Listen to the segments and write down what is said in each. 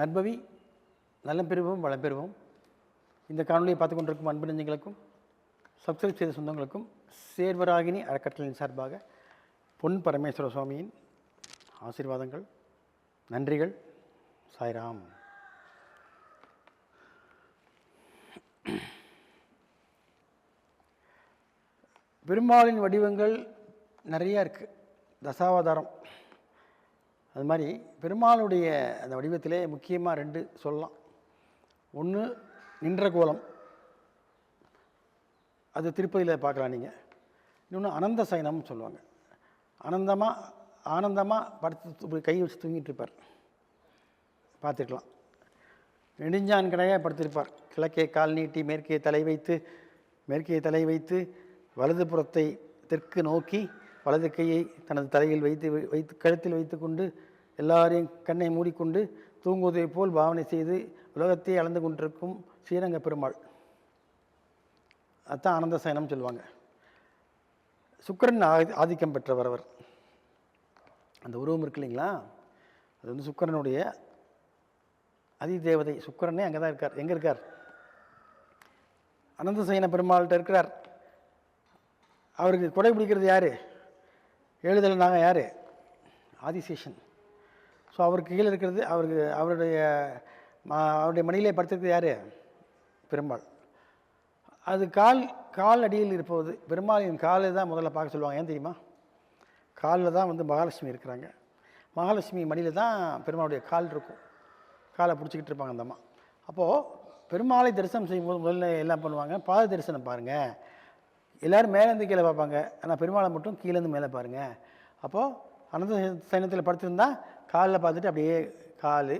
நற்பவி நலம் பெறுவோம் வளம் பெறுவோம் இந்த காணொலியை பார்த்து கொண்டிருக்கும் அன்பு நெஞ்சங்களுக்கும் சப்ஸ்கிரைப் செய்த சொந்தங்களுக்கும் சேர்வராகினி அறக்கட்டளையின் சார்பாக பொன் பரமேஸ்வர சுவாமியின் ஆசீர்வாதங்கள் நன்றிகள். சாய்ராம். பெருமாளின் வடிவங்கள் நிறையா இருக்குது தசாவதாரம். அது மாதிரி பெருமாளுடைய அந்த வடிவத்திலே முக்கியமாக ரெண்டு சொல்லலாம். ஒன்று நின்ற கோலம். அது திருப்பதியில் பார்க்கலாம் நீங்கள் இன்னொன்று அனந்த சயனம்னு சொல்லுவாங்க. ஆனந்தமாக ஆனந்தமாக படுத்து இப்படி கை வச்சு தூங்கிட்டு இருப்பார். பார்த்துருக்கலாம் நெடுஞ்சான் கடையாக படுத்திருப்பார். கிழக்கே கால் நீட்டி மேற்கே தலை வைத்து மேற்கே தலை வைத்து வலது புறத்தை தெற்கு நோக்கி வலது கையை தனது தலையில் வைத்து வைத்து கழுத்தில் வைத்துக்கொண்டு எல்லாரையும் கண்ணை மூடிக்கொண்டு தூங்குவதை போல் பாவனை செய்து உலகத்தை அளந்து கொண்டிருக்கும் ஸ்ரீரங்க பெருமாள். அதுதான் ஆனந்த சயனம் சொல்லுவாங்க. சுக்கிரன் ஆதி ஆதிக்கம் பெற்றவர் அவர். அந்த உருவம் இருக்கு இல்லைங்களா? அது வந்து சுக்கிரனுடைய அதிதேவதை சுக்கிரனே அங்கே தான் இருக்கார். எங்கே இருக்கார்? அனந்த சயன பெருமாள்கிட்ட இருக்கிறார். அவருக்கு கொடை பிடிக்கிறது யார்? எழுதல் நாங்கள் யார்? ஆதிசேஷன். ஸோ அவருக்கு கீழே இருக்கிறது அவருக்கு அவருடைய அவருடைய மடியிலே படுத்திருக்கிறது யார்? பெருமாள். அது கால் கால் அடியில் இருப்பது பெருமாளின் காலை தான் முதல்ல பார்க்க சொல்லுவாங்க. ஏன் தெரியுமா? காலில் தான் வந்து மகாலட்சுமி இருக்கிறாங்க. மகாலட்சுமி மடியில் தான் பெருமாளுடைய கால் இருக்கும். காலை பிடிச்சிக்கிட்டு இருப்பாங்க அந்த அம்மா. அப்போது பெருமாளை தரிசனம் செய்யும்போது முதல்ல எல்லாம் பண்ணுவாங்க. பாத தரிசனம் பாருங்கள் எல்லோரும் மேலேருந்து கீழே பார்ப்பாங்க. ஆனால் பெருமாளை மட்டும் கீழேருந்து மேலே பாருங்கள் அப்போது அனந்த சைனத்தில் படுத்திருந்தால் காலில் பார்த்துட்டு அப்படியே கால்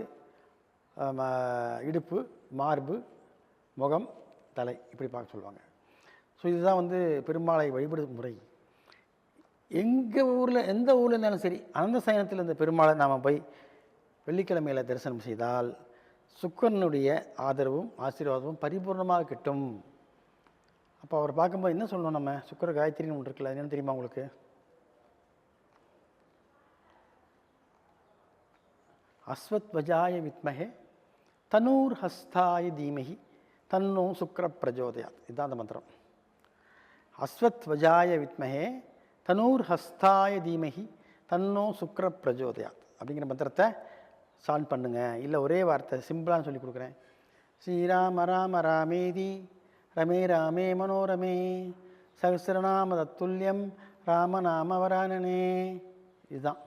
இடுப்பு மார்பு முகம் தலை இப்படி பார்க்க சொல்லுவாங்க. ஸோ இதுதான் வந்து பெருமாளை வழிபடும் முறை. எங்கள் ஊரில் எந்த ஊரில் இருந்தாலும் சரி அனந்த சயனத்தில் இந்த பெருமாளை நாம் போய் வெள்ளிக்கிழமையில் தரிசனம் செய்தால் சுக்கரனுடைய ஆதரவும் ஆசீர்வாதமும் பரிபூர்ணமாக கிட்டும். அப்போ அவர் பார்க்கும்போது என்ன சொல்லணும் நம்ம? சுக்கர காயத்ரின்னு ஒன்று இருக்குல்ல என்னென்னு தெரியுமா உங்களுக்கு? அஸ்வத்வஜாய வித்மகே தனூர் ஹஸ்தாய தீமகி தன்னோ சுக்கர பிரஜோதயாத் இதுதான் அந்த மந்திரம். அஸ்வத்வஜாய வித்மகே தனூர் ஹஸ்தாய தீமகி தன்னோ சுக்கர பிரஜோதயாத் அப்படிங்கிற மந்திரத்தை சால்வ் பண்ணுங்கள் இல்லை ஒரே வார்த்தை சிம்பிளாக சொல்லி கொடுக்குறேன். ஸ்ரீராம ராம ராமேதி ரமே ராமே மனோரமே சகசிரநாம தத்துல்யம் ராமநாமவரானனே. இதுதான்.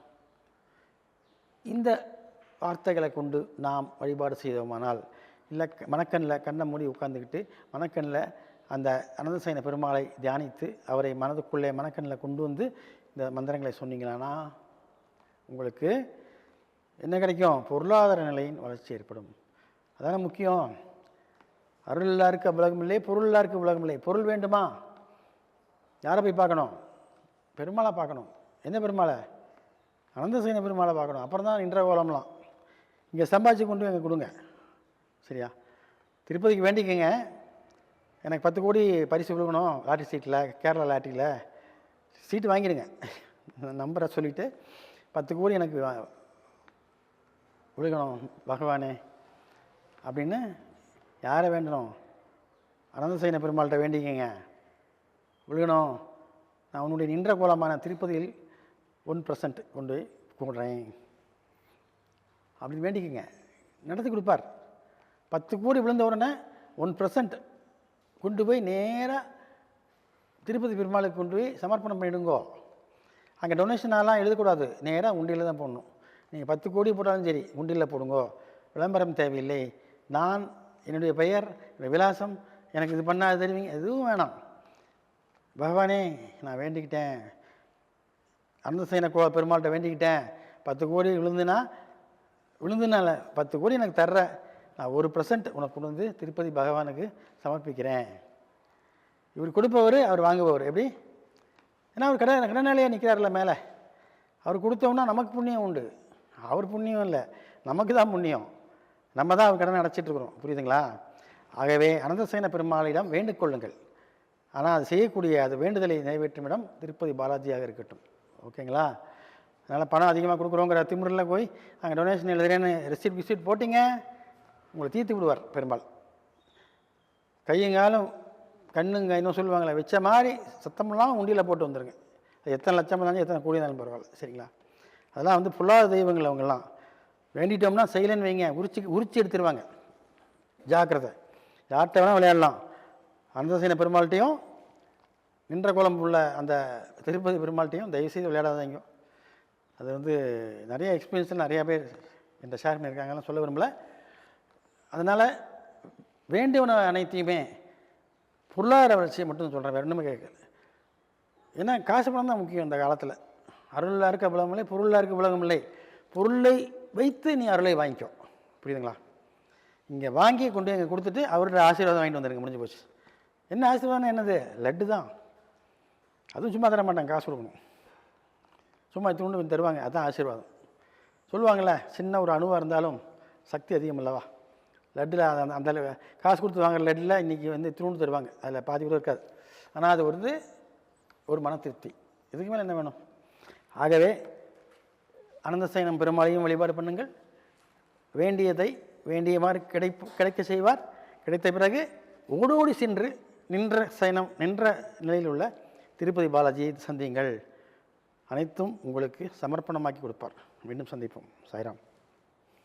இந்த வார்த்தைகளை கொண்டு நாம் வழிபாடு செய்தோமானால் இல்லை மணக்கண்ணில் கண்ணை மூடி உட்காந்துக்கிட்டு மணக்கண்ணில் அந்த அனந்தசயன பெருமாளை தியானித்து அவரை மனதுக்குள்ளே மணக்கண்ணில் கொண்டு வந்து இந்த மந்திரங்களை சொன்னீங்களானா உங்களுக்கு என்ன கிடைக்கும்? பொருளாதார நிலையின் வளர்ச்சி ஏற்படும். அதான முக்கியம். அருள் எல்லாருக்கு உலகம் இல்லை பொருள் எல்லாருக்கு உலகம் இல்லை. பொருள் வேண்டுமா? யாரை போய் பார்க்கணும்? பெருமாளை பார்க்கணும். என்ன பெருமாளை? அனந்தசைன பெருமாளை பார்க்கணும். அப்புறம் தான் இன்ற கோலம்லாம் இங்கே சம்பாதிச்சு கொண்டு எங்கே கொடுங்க. சரியா? திருப்பதிக்கு வேண்டிக்கங்க. எனக்கு பத்து கோடி பரிசு விழுகணும் லாட்டரி சீட்டில் கேரளா லாட்டரியில். சீட்டு வாங்கிடுங்க. நம்பரை சொல்லிவிட்டு பத்து கோடி எனக்கு விழுகணும் பகவானே. அப்படின்னு யாரை வேண்டணும்? அனந்தசைன பெருமாள்கிட்ட வேண்டிக்கங்க. விழுகணும் நான் உன்னுடைய நின்ற கோலமான திருப்பதியில் ஒன் பர்சன்ட் கொண்டு போய் கும்பிட்றேன் அப்படின்னு வேண்டிக்கங்க. நடத்தி கொடுப்பார். பத்து கோடி விழுந்த உடனே ஒன் பர்சன்ட் கொண்டு போய் நேராக திருப்பதி பெருமாளுக்கு கொண்டு போய் சமர்ப்பணம் பண்ணிடுங்கோ. அங்கே டொனேஷனாலாம் எழுதக்கூடாது. நேராக உண்டியில் தான் போடணும். நீங்கள் பத்து கோடி போட்டாலும் சரி உண்டியில் போடுங்கோ. விளம்பரம் தேவையில்லை. நான் என்னுடைய பெயர் விலாசம் எனக்கு இது பண்ணாது தெரிவிங்க எதுவும் வேணாம். பகவானே நான் வேண்டிக்கிட்டேன். அனந்தசேன கோ பெருமாள்கிட்ட வேண்டிக்கிட்டேன். பத்து கோடி விழுந்துனா விழுந்துனால பத்து கோடி எனக்கு தர்ற நான் ஒரு பர்சன்ட் உனக்கு கொண்டு வந்து திருப்பதி பகவானுக்கு சமர்ப்பிக்கிறேன். இவர் கொடுப்பவர் அவர் வாங்குபவர். எப்படி? ஏன்னா அவர் கடை கடனாளியாக நிற்கிறார்ல மேலே. அவர் கொடுத்தோம்னா நமக்கு புண்ணியம் உண்டு. அவர் புண்ணியம் இல்லை. நமக்கு தான் புண்ணியம். நம்ம தான் அவர் கடனை அடைச்சிட்டு இருக்கிறோம். புரியுதுங்களா? ஆகவே அனந்தசேன பெருமாளிடம் வேண்டுக்கொள்ளுங்கள் ஆனால் அது செய்யக்கூடிய அது வேண்டுதலை நிறைவேற்றும் இடம் திருப்பதி பாலாஜியாக இருக்கட்டும். ஓகேங்களா? அதனால் பணம் அதிகமாக கொடுக்குறோங்கிற திமிரில் போய் அங்கே டொனேஷன் எழுதுறேன்னு ரெசிப்ட் விசிட் போட்டிங்க உங்களை தீர்த்து விடுவார் பெரும்பாலும் கையங்காலும் கண்ணுங்க இன்னும் சொல்லுவாங்களே வச்ச மாதிரி சத்தமெல்லாம் உண்டியில் போட்டு வந்துருங்க. அது எத்தனை லட்சம் இருந்தாலும் எத்தனை கூடிய இருந்தாலும் பரவாயில்ல சரிங்களா? அதெல்லாம் வந்து புல்லாத தெய்வங்கள் அவங்கெல்லாம். வேண்டிட்டோம்னா செய்யலைன்னு வைங்க உரிச்சு உரிச்சு எடுத்துருவாங்க. ஜாக்கிரதை. யார்கிட்ட வேணால் விளையாடலாம். அனந்தசேன பெருமாள்கிட்டையும் நின்ற குளம் உள்ள அந்த திருப்பதி பெருமாள்கிட்டையும் தயவுசெய்து விளையாடாதீங்க. அது வந்து நிறைய எக்ஸ்பீரியன்ஸ் நிறையா பேர் இந்த ஷேர் பண்ணியிருக்காங்கலாம் சொல்ல விரும்பல. அதனால் வேண்டியவன அனைத்தையுமே பொருளாதார வளர்ச்சியை மட்டும் சொல்கிறேன் வேறு ஒன்றுமே கேட்கல. ஏன்னா காசு பணம் தான் முக்கியம் இந்த காலத்தில். அருளாக இருக்க உலகம் இல்லை பொருளாக இருக்க உலகம் இல்லை. பொருளை வைத்து நீ அருளை வாங்கிக்கோ. புரியுதுங்களா? இங்கே வாங்கி கொண்டு இங்கே கொடுத்துட்டு அவர்கிட்ட ஆசீர்வாதம் வாங்கிட்டு வந்துருங்க முடிஞ்சு போச்சு. என்ன ஆசீர்வாதம் என்னது? லட்டு தான். அதுவும் சும்மா தர மாட்டாங்க காசு கொடுக்கணும். சும்மா இத்தினு வந்து தருவாங்க. அதுதான் ஆசீர்வாதம். சொல்லுவாங்களே சின்ன ஒரு அணுவாக இருந்தாலும் சக்தி அதிகம் அல்லவா? லட்டில் அந்த அந்த காசு கொடுத்து வாங்குற லட்டில் இன்றைக்கி வந்து இத்தினு தருவாங்க. அதில் பாதி கூட இருக்காது. ஆனால் அது வந்து ஒரு மன திருப்தி. இதுக்கு மேலே என்ன வேணும்? ஆகவே அனந்தசயனம் பெருமாளையும் வழிபாடு பண்ணுங்கள். வேண்டியதை வேண்டிய மாதிரி கிடைப்பு கிடைக்க செய்வார். கிடைத்த பிறகு ஓடோடி சென்று நின்ற சயனம் நின்ற நிலையில் உள்ள திருப்பதி பாலாஜியை சந்தியுங்கள். அனைத்தும் உங்களுக்கு சமர்ப்பணமாக்கி கொடுப்பார். மீண்டும் சந்திப்போம். சாய்ராம்.